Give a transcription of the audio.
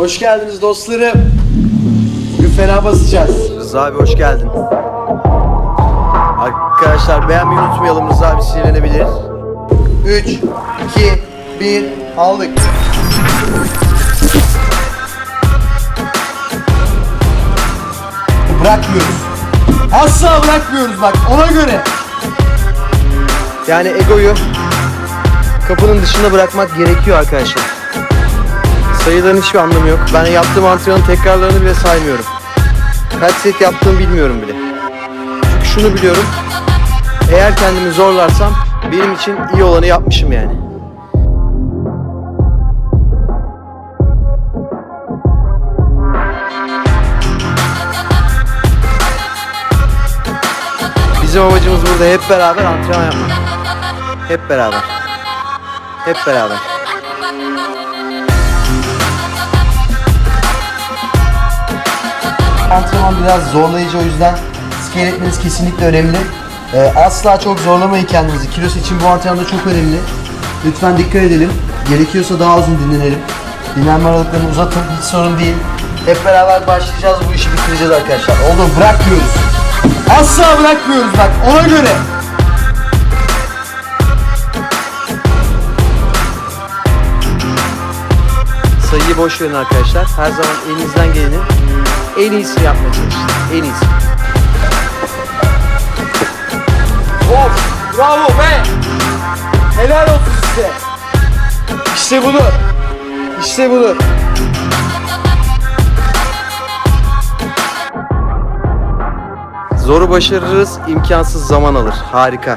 Hoş geldiniz dostlarım. Bugün fena basacağız. Rıza abi hoş geldin. Arkadaşlar beğenmeyi unutmayalım Rıza abi sinirlenebilir. 3, 2, 1, aldık. Bırakmıyoruz. Asla bırakmıyoruz bak ona göre. Yani egoyu kapının dışında bırakmak gerekiyor arkadaşlar. Sayıların hiçbir anlamı yok. Ben yaptığım antrenmanın tekrarlarını bile saymıyorum. Kaç set yaptığımı bilmiyorum bile. Çünkü şunu biliyorum. Eğer kendimi zorlarsam benim için iyi olanı yapmışım yani. Bizim amacımız burada hep beraber antrenman yapmak. Hep beraber. Hep beraber. Antrenman biraz zorlayıcı o yüzden scale etmeniz kesinlikle önemli. Ee, asla çok zorlamayın kendinizi. Kilo seçim bu antrenmanda çok önemli. Lütfen dikkat edelim. Gerekiyorsa daha uzun dinlenelim. Dinlenme aralıklarını uzatın. Hiç sorun değil. Hep beraber başlayacağız bu işi bitireceğiz arkadaşlar. Oldu bırakmıyoruz. Asla bırakmıyoruz bak ona göre. Sayıyı boş verin arkadaşlar. Her zaman elinizden geleni en iyisini yapmaya çalışın. En iyisi. Of! Bravo be! Helal olsun size. İşte budur. İşte budur. Zoru başarırız, imkansız zaman alır. Harika.